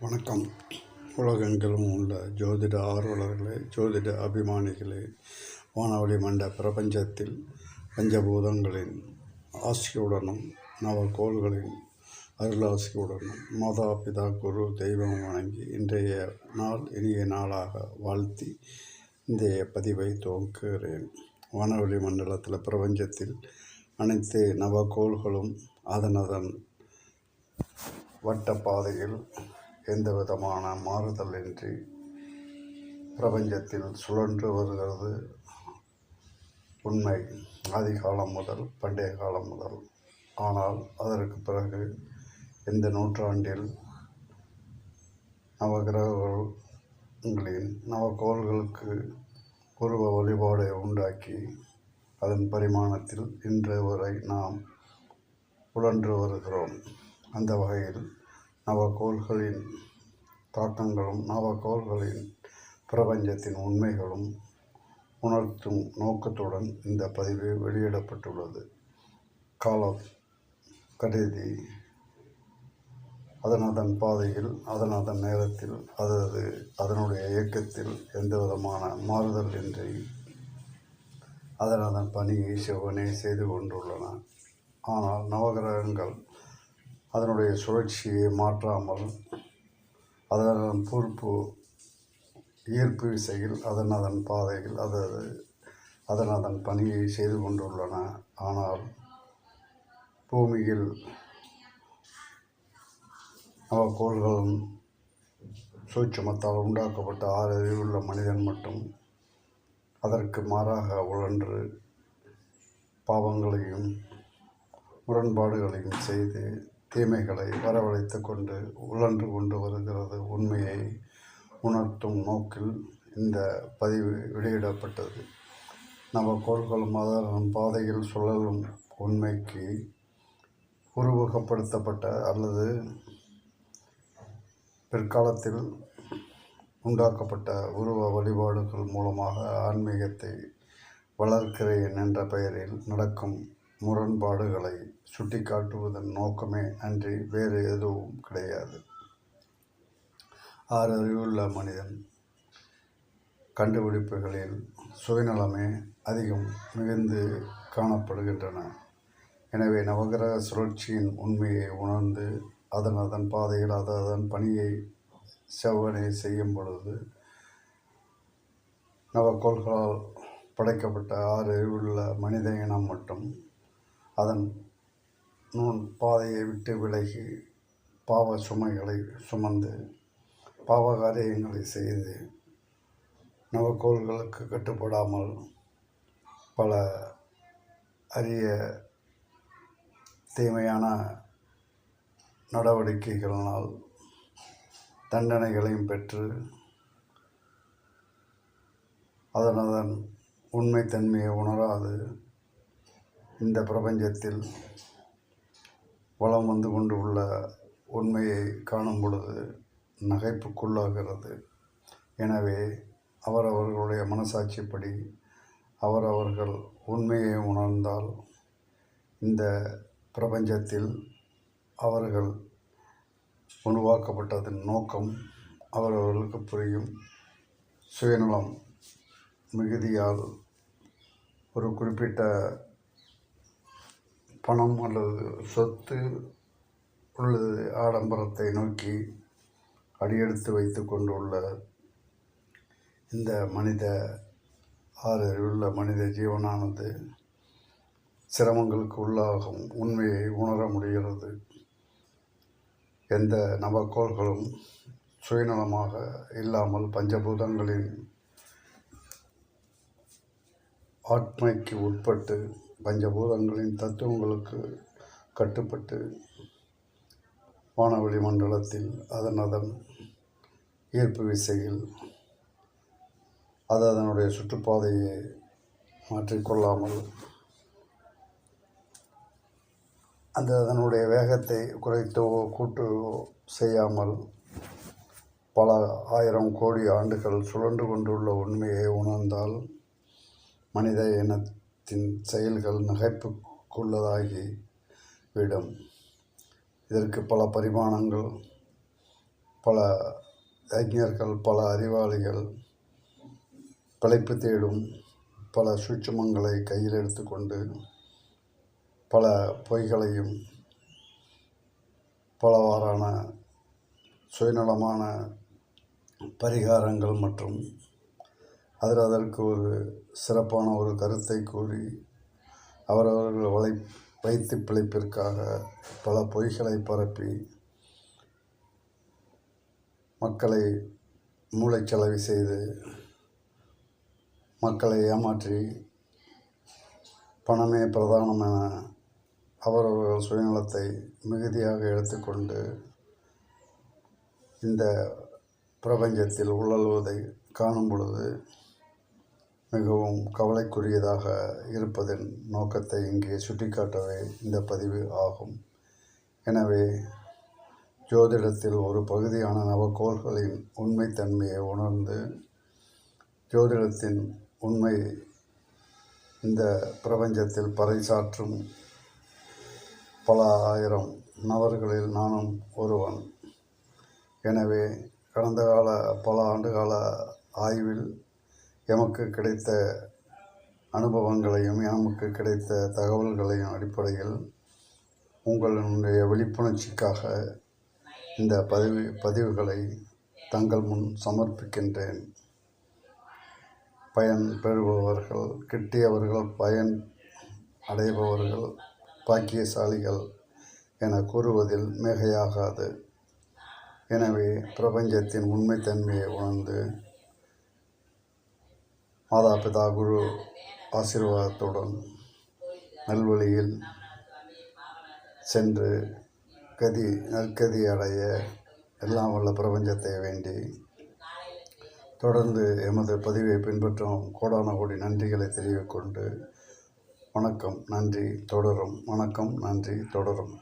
வணக்கம். உலகெங்கிலும் உள்ள ஜோதிட ஆர்வலர்களே ஜோதிட அபிமானிகளே வானவழி மண்ட பிரபஞ்சத்தில் பஞ்சபூதங்களின் ஆசியுடனும் நவகோள்களின் அருளாசியுடனும் மாதா பிதா குரு தெய்வம் வணங்கி இன்றைய நாள் இனிய நாளாக வாழ்த்தி இன்றைய பதிவை துவங்குகிறேன் வானவெளி மண்டலத்தில் பிரபஞ்சத்தில் அனைத்து நவகோள்களும் அதனதன் வட்ட பாதையில் எந்த விதமான மாறுதலின்றி பிரபஞ்சத்தில் சுழன்று வருகிறது. உண்மை ஆதி காலம் முதல் பண்டைய காலம் முதல். ஆனால் அதற்கு பிறகு இந்த நூற்றாண்டில் நவகிரகங்களின் நவகோள்களுக்கு உருவ வழிபாடை உண்டாக்கி அதன் பரிமாணத்தில் இன்று வரை நாம் உழன்று வருகிறோம். அந்த வகையில் நவகோள்களின் தாக்கங்களும் நவகோள்களின் பிரபஞ்சத்தின் உண்மைகளும் உணர்த்தும் நோக்கத்துடன் இந்த பதிவு வெளியிடப்பட்டுள்ளது. காலம் கருதி அதன் அதன் பாதையில் அதன் அதன் நேரத்தில் அதது அதனுடைய இயக்கத்தில் எந்த விதமான மாறுதல் இன்றி அதன் அதன் பணியை செவ்வனே செய்து கொண்டுள்ளன. ஆனால் நவகிரகங்கள் அதனுடைய சுழற்சியை மாற்றாமல் அதன் பொறுப்பு ஈர்ப்பு விசையில் அதன் அதன் பாதையில் அது அதன் அதன் பணியை செய்து கொண்டுள்ளன. ஆனால் பூமியில் நவக்கோள்களும் சூட்சுமத்தால் உண்டாக்கப்பட்ட ஆறு அறிவுள்ள மனிதன் மட்டும் அதற்கு மாறாக உழன்று பாவங்களையும் முரண்பாடுகளையும் செய்து தீமைகளை வரவழைத்து கொண்டு உழன்று கொண்டு வருகிறது உண்மையை உணர்த்தும் நோக்கில் இந்த பதிவு வெளியிடப்பட்டது. நம்ம கோள்களும் அதன் பாதையில் சுழலும் உண்மைக்கு உருவகப்படுத்தப்பட்ட அல்லது பிற்காலத்தில் உண்டாக்கப்பட்ட உருவ வழிபாடுகள் மூலமாக ஆன்மீகத்தை வளர்க்கிறேன் என்ற பெயரில் நடக்கும் முரண்பாடுகளை சுட்டிக்காட்டுவதன் நோக்கமே அன்றி வேறு எதுவும் கிடையாது. ஆறு அறிவுள்ள மனிதன். கண்டுபிடிப்புகளில் சுயநலமே அதிகம் மிகுந்து காணப்படுகின்றன. எனவே நவகிரக சுழற்சியின் உண்மையை உணர்ந்து அதன் அதன் பாதையில் அதன் பணியை செவ்வனை செய்யும் பொழுது நவக்கோள்களால் படைக்கப்பட்ட ஆறு அறிவுள்ள மனித இனம் மட்டும் அதன் நூன் பாதையை விட்டு விலகி பாவ சுமைகளை சுமந்து பாவ காரியங்களை செய்து நவக்கோள்களுக்கு கட்டுப்படாமல் பல அரிய தீமையான நடவடிக்கைகளினால் தண்டனைகளையும் பெற்று அதன் அதன் உண்மைத்தன்மையை உணராது இந்த பிரபஞ்சத்தில் வளம் வந்து கொண்டு உள்ள உண்மையை காணும் பொழுது நகைப்புக்குள்ளாகிறது. எனவே அவரவர்களுடைய மனசாட்சிப்படி அவரவர்கள் உண்மையை உணர்ந்தால் இந்த பிரபஞ்சத்தில் அவர்கள் உருவாக்கப்பட்டதன் நோக்கம் அவரவர்களுக்கு புரியும். சுயநலம் மிகுதியால் ஒரு குறிப்பிட்ட பணம் அல்லது சொத்து உள்ளது ஆடம்பரத்தை நோக்கி அடியெடுத்து வைத்து கொண்டுள்ள இந்த மனித ஆறு மனித ஜீவனானது சிரமங்களுக்கு உள்ளாகும் உண்மையை உணர முடிகிறது. எந்த நபக்கோள்களும் சுயநலமாக இல்லாமல் பஞ்சபூதங்களின் ஆத்மைக்கு உட்பட்டு பஞ்சபூதங்களின் தத்துவங்களுக்கு கட்டுப்பட்டு வானவெளி மண்டலத்தில் அதன் அதன் ஈர்ப்பு விசையில் அது அதனுடைய சுற்றுப்பாதையை மாற்றிக்கொள்ளாமல் அது அதனுடைய வேகத்தை குறைத்தோ கூட்டவோ செய்யாமல் பல ஆயிரம் கோடி ஆண்டுகள் சுழன்று கொண்டுள்ள உண்மையை உணர்ந்தால் மனித இனத்தின் செயல்கள் நகைப்புக்குள்ளதாகி விடும். இதற்கு பல பரிமாணங்கள் பல அறிஞர்கள் பல அறிவாளிகள் பிழைப்பு தேடும் பல சூட்சமங்களை கையில் எடுத்துக்கொண்டு பல பொய்களையும் பலவாறான சுயநலமான பரிகாரங்கள் மற்றும் அதில் அதற்கு ஒரு சிறப்பான ஒரு கருத்தை கூறி அவரவர்கள் வளை வைத்து பிழைப்பிற்காக பல பொய்களை பரப்பி மக்களை மூளைச்சலவை செய்து மக்களை ஏமாற்றி பணமே பிரதானம் என அவரவர்கள் சுயநலத்தை மிகுதியாக எடுத்துக்கொண்டு இந்த பிரபஞ்சத்தில் உழல்வதை காணும் பொழுது மிகவும் கவலைக்குரியதாக இருப்பதன் நோக்கத்தை இங்கே சுட்டிக்காட்டவே இந்த பதிவு ஆகும். எனவே ஜோதிடத்தில் ஒரு பகுதியான நவக்கோள்களின் உண்மைத்தன்மையை உணர்ந்து ஜோதிடத்தின் உண்மை இந்த பிரபஞ்சத்தில் பறைசாற்றும் பல ஆயிரம் நபர்களில் நானும் ஒருவன். எனவே கடந்த கால பல ஆண்டுகால ஆய்வில் எமக்கு கிடைத்த அனுபவங்களையும் எமக்கு கிடைத்த தகவல்களையும் அடிப்படையில் உங்களுடைய விழிப்புணர்ச்சிக்காக இந்த பதிவு பதிவுகளை தங்கள் முன் சமர்ப்பிக்கின்றேன். பயன் பெறுபவர்கள் கிட்டியவர்கள் பயன் அடைபவர்கள் பாக்கியசாலிகள் என கூறுவதில் மிகையாகாது. எனவே பிரபஞ்சத்தின் உண்மைத்தன்மையை உணர்ந்து மாதா பிதா குரு ஆசீர்வாதத்துடன் நல்வழியில் சென்று கதி நற்கதி அடைய எல்லாம் வல்ல பிரபஞ்சத்தை வேண்டி தொடர்ந்து எமது பதிவை பின்பற்றும் கோடான கோடி நன்றிகளை தெரிவிக்கொண்டு வணக்கம். நன்றி. தொடரும். வணக்கம். நன்றி. தொடரும்.